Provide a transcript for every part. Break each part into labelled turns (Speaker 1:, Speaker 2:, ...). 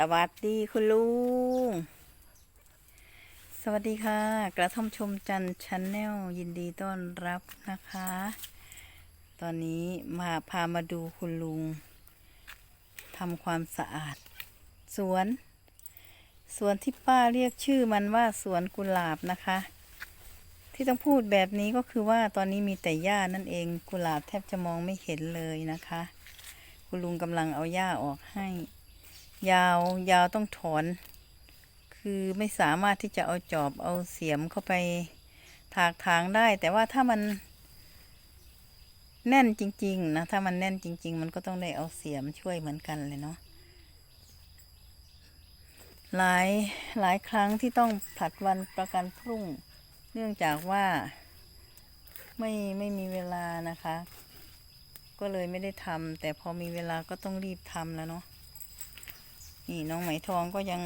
Speaker 1: สวัสดีคุณลุง สวัสดีค่ะ กระท่อมชมจันทร์ชนแนลยินดีต้อนรับนะคะ ตอนนี้มาพามาดูคุณลุงทำความสะอาด สวน สวนที่ป้าเรียกชื่อมันว่าสวนกุหลาบนะคะ ที่ต้องพูดแบบนี้ก็คือว่าตอนนี้มีแต่หญ้านั่นเองกุหลาบแทบจะมองไม่เห็นเลยนะคะ คุณลุงกำลังเอาหญ้าออกให้ ยาวยาวต้องถอน คือไม่สามารถที่จะเอาจอบเอาเสียมเข้าไปถากถางได้ แต่ว่าถ้ามันแน่นจริง ๆ นะ ถ้ามันแน่นจริง ๆ มันก็ต้องได้เอาเสียมช่วยเหมือนกันเลยเนาะหลายหลายครั้งที่ต้องผลัดวันประกันพรุ่ง เนื่องจากว่าไม่ไม่มีเวลานะคะ ก็เลยไม่ได้ทำแต่พอมีเวลาก็ต้องรีบทำแล้วเนาะ นี่น้องไหมทองก็ยัง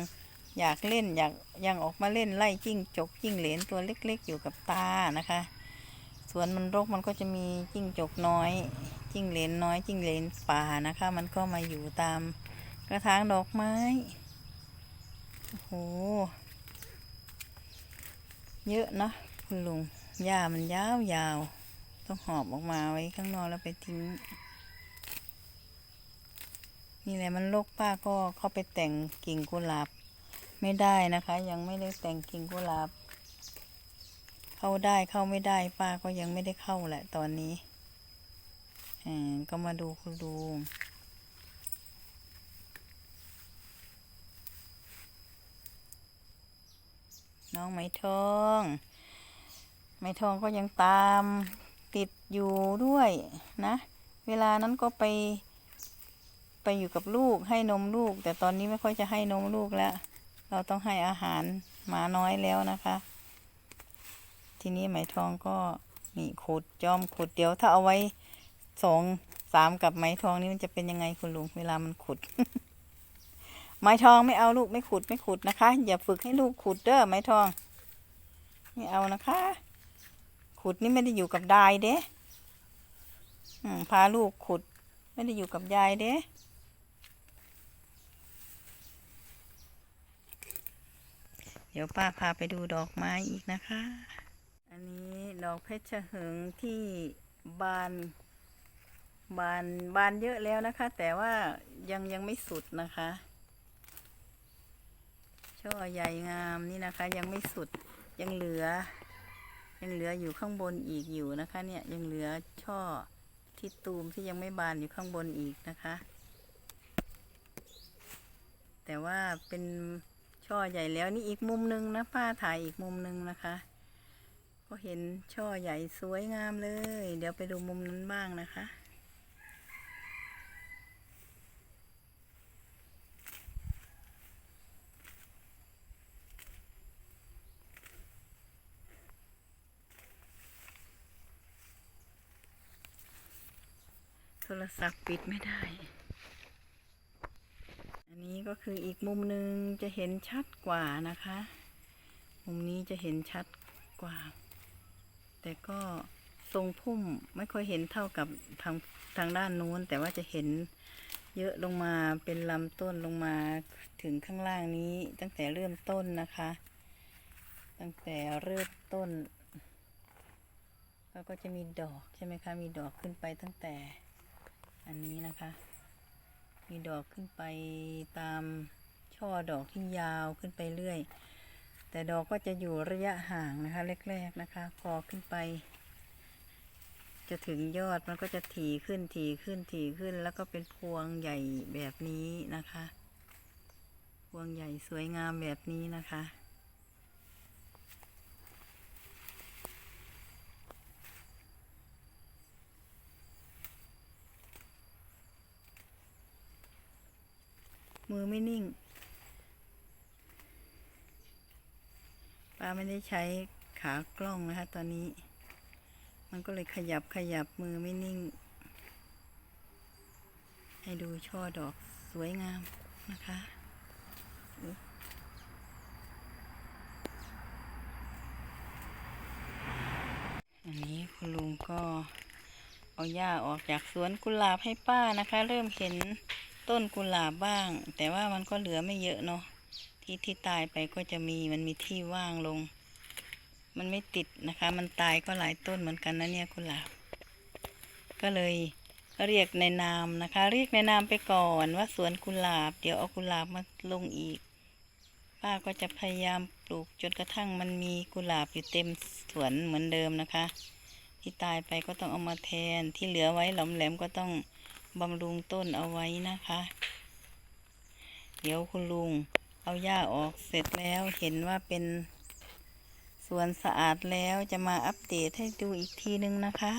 Speaker 1: อยากเล่นอยากยังออกมาเล่นไล่จิ้งจกจิ้งเหลนตัวเล็กๆอยู่กับตานะคะสวนมันรกมันก็จะมีจิ้งจกน้อย จิ้งเหลนน้อยจิ้งเหลนป่านะคะ มันก็มาอยู่ตามกระถางดอกไม้โอ้โหเยอะเนะคุณลุงหญ้ามันยาวๆต้องหอบออกมาไว้ข้างนอกแล้วไปทิ้ง นี่แหละมันโรคป้าก็เข้าไปแต่งกิ่งกุหลาบ ไม่ได้นะคะ ยังไม่ได้แต่งกิ่งกุหลาบ เข้าได้เข้าไม่ได้ป้าก็ยังไม่ได้เข้าแหละตอนนี้อ่าก็มาดูคุณลุงน้องไหมทองไหมทองก็ยังตามติดอยู่ด้วยนะ เวลานั้นก็ไป ไปอยู่กับลูกให้นมลูก แต่ตอนนี้ไม่ค่อยจะให้นมลูกแล้ว เราต้องให้อาหารหมาน้อยแล้วนะคะ ทีนี้ไหมทองก็นี่ขุดจอมขุดเดี๋ยวถ้าเอาไว้สองสามกับไหมทองนี่มันจะเป็นยังไงคุณลุงเวลามันขุดไหมทองไม่เอาลูกไม่ขุดไม่ขุดนะคะ อย่าฝึกให้ลูกขุดเด้อไหมทอง ไม่เอานะคะ ขุดนี่ไม่ได้อยู่กับดายเด้พาลูกขุด ไม่ได้อยู่กับยายเด้ เดี๋ยวป้าพาไปดูดอกไม้อีกนะคะ อันนี้ดอกเพชรหึงที่บานบานบานเยอะแล้วนะคะ แต่ว่ายังยังไม่สุดนะคะ ช่อใหญ่งามนี่นะคะ ยังไม่สุดยังเหลือ ยังเหลืออยู่ข้างบนอีกอยู่นะคะ เนี่ยยังเหลือช่อที่ตูมที่ยังไม่บานอยู่ข้างบนอีกนะคะ แต่ว่าเป็น ช่อใหญ่แล้วนี่อีกมุมหนึงนะป้าถ่ายอีกมุมหนึงนะคะ ก็เห็นช่อใหญ่สวยงามเลย เดี๋ยวไปดูมุมนั้นบ้างนะคะโทรศัพท์ปิดไม่ได้ นี้ก็คืออีกมุมหนึ่งจะเห็นชัดกว่านะคะ มุมนี้จะเห็นชัดกว่า แต่ก็ทรงพุ่มไม่ค่อยเห็นเท่ากับทางทางด้านนู้น แต่ว่าจะเห็นเยอะลงมาเป็นลำต้นลงมาถึงข้างล่างนี้ตั้งแต่เริ่มต้นนะคะ ตั้งแต่เริ่มต้นแล้วก็จะมีดอกใช่ไหมคะ มีดอกขึ้นไปตั้งแต่อันนี้นะคะ มีดอกขึ้นไปตามช่อดอกที่ยาวขึ้นไปเรื่อย แต่ดอกก็จะอยู่ระยะห่างนะคะแรกๆนะคะ พอขึ้นไป จะถึงยอดมันก็จะถี่ขึ้นถี่ขึ้นถี่ขึ้น แล้วก็เป็นพวงใหญ่แบบนี้นะคะ พวงใหญ่สวยงามแบบนี้นะคะ มือไม่นิ่งป้าไม่ได้ใช้ขากล้องนะคะตอนนี้ มันก็เลยขยับขยับมือไม่นิ่ง ให้ดูช่อดอกสวยงามนะคะอันนี้คุณลุงก็เอาหญ้าออกจากสวนกุหลาบให้ป้านะคะ เริ่มเห็น ต้นกุหลาบบ้าง แต่ว่ามันก็เหลือไม่เยอะเนาะที่ที่ตายไปก็จะมีมันมีที่ว่างลง มันไม่ติดนะคะ มันตายก็หลายต้นเหมือนกันนะเนี่ยกุหลาบ ก็เลยเรียกในนามนะคะ เรียกในนามไปก่อนว่าสวนกุหลาบ เดี๋ยวเอากุหลาบมาลงอีกป้าก็จะพยายามปลูกจนกระทั่งมันมีกุหลาบอยู่เต็มสวนเหมือนเดิมนะคะ ที่ตายไปก็ต้องเอามาแทนที่เหลือไว้หลอมแหลมก็ต้อง บำรุงต้นเอาไว้นะคะ เดี๋ยวคุณลุงเอาหญ้าออกเสร็จแล้วเห็นว่าเป็นสวนสะอาดแล้วจะมาอัปเดตให้ดูอีกทีนึงนะคะ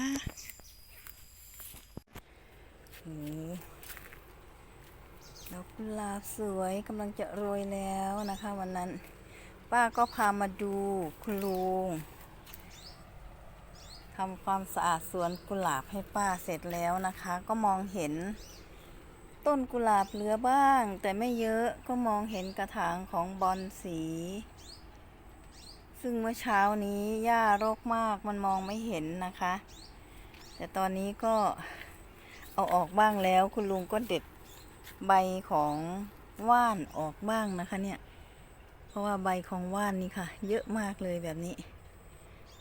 Speaker 1: ดอกกุหลาบสวยกำลังจะโรยแล้วนะคะ วันนั้น ป้าก็พามาดูคุณลุง ทำความสะอาดสวนกุหลาบให้ป้าเสร็จแล้วนะคะ ก็มองเห็น ต้นกุหลาบเหลือบ้าง แต่ไม่เยอะก็มองเห็นกระถางของบอนสี ซึ่งเมื่อเช้านี้หญ้ารกมากมันมองไม่เห็นนะคะ แต่ตอนนี้ก็เอาออกบ้างแล้วคุณลุงก็เด็ดใบของว่านออกบ้างนะคะเนี่ย เพราะว่าใบของว่านนี่ค่ะ เยอะมากเลยแบบนี้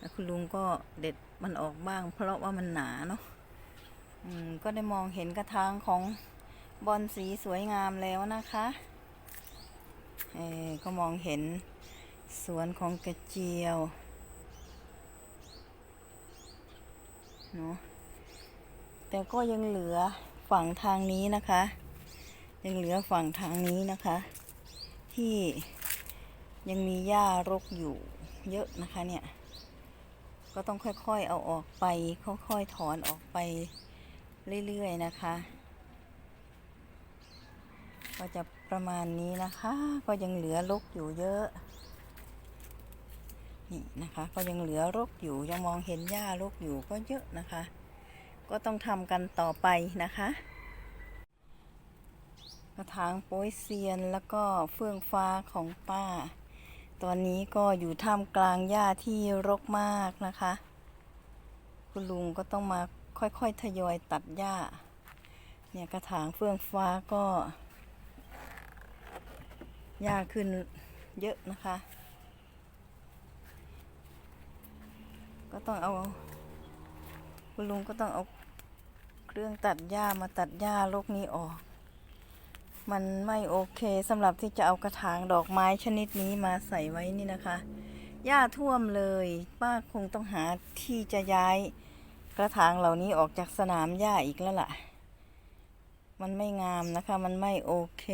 Speaker 1: แล้วคุณลุงก็เด็ดมันออกบ้าง เพราะว่ามันหนาเนาะอืมก็ได้มองเห็นกระถางของบอนสีสวยงามแล้วนะคะเออก็มองเห็นสวนของกระเจียวเนาะแต่ก็ยังเหลือฝั่งทางนี้นะคะ ยังเหลือฝั่งทางนี้นะคะ ที่ยังมีหญ้ารกอยู่เยอะนะคะเนี่ย ก็ต้องค่อยๆเอาออกไป ค่อยๆถอนออกไปเรื่อยๆนะคะ ก็จะประมาณนี้นะคะ ก็ยังเหลือรกอยู่เยอะนี่นะคะ ก็ยังเหลือรกอยู่ยังมองเห็นหญ้ารกอยู่ก็เยอะนะคะ ก็ต้องทำกันต่อไปนะคะกระถางโป้ยเซียนแล้วก็เฟื่องฟ้าของป้า ตอนนี้ก็อยู่ท่ามกลางหญ้าที่รกมากนะคะ คุณลุงก็ต้องมาค่อยๆทยอยตัดหญ้า เนี่ยกระถางเฟื่องฟ้าก็หญ้าขึ้นเยอะนะคะ ก็ต้องเอา คุณลุงก็ต้องเอาเครื่องตัดหญ้ามาตัดหญ้ารกนี้ออก มันไม่โอเคสำหรับที่จะเอากระถางดอกไม้ชนิดนี้มาใส่ไว้นี่นะคะ หญ้าท่วมเลย ป้าคงต้องหาที่จะย้ายกระถางเหล่านี้ออกจากสนามหญ้าอีกแล้วล่ะ มันไม่งามนะคะ มันไม่โอเค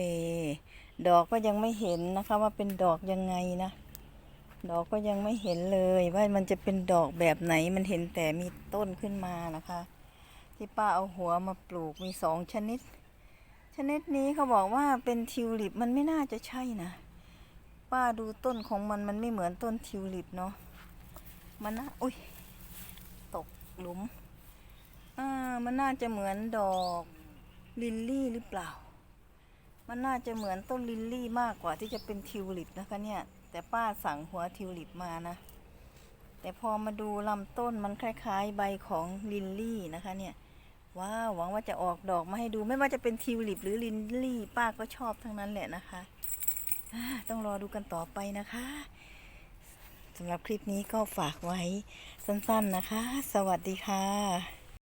Speaker 1: ดอกก็ยังไม่เห็นนะคะว่าเป็นดอกยังไงนะ ดอกก็ยังไม่เห็นเลยว่ามันจะเป็นดอกแบบไหน มันเห็นแต่มีต้นขึ้นมานะคะ ที่ป้าเอาหัวมาปลูกมีสองชนิด ชนิดนี้เขาบอกว่าเป็นทิวลิปมันไม่น่าจะใช่นะป้าดูต้นของมันมันไม่เหมือนต้นทิวลิปเนาะมันนะอุ้ยตกหลุมอ่ามันน่าจะเหมือนดอกลิลลี่หรือเปล่า มันน่าจะเหมือนต้นลิลลี่มากกว่าที่จะเป็นทิวลิปนะคะเนี่ย แต่ป้าสั่งหัวทิวลิปมานะ แต่พอมาดูลำต้นมันคล้าย ๆ ใบของลิลลี่นะคะเนี่ย ว้าวหวังว่าจะออกดอกมาให้ดูไม่ว่าจะเป็นทิวลิปหรือลินลี่ป้าก็ชอบทั้งนั้นแหละนะคะ ต้องรอดูกันต่อไปนะคะสำหรับคลิปนี้ก็ฝากไว้สั้นๆนะคะ สวัสดีค่ะ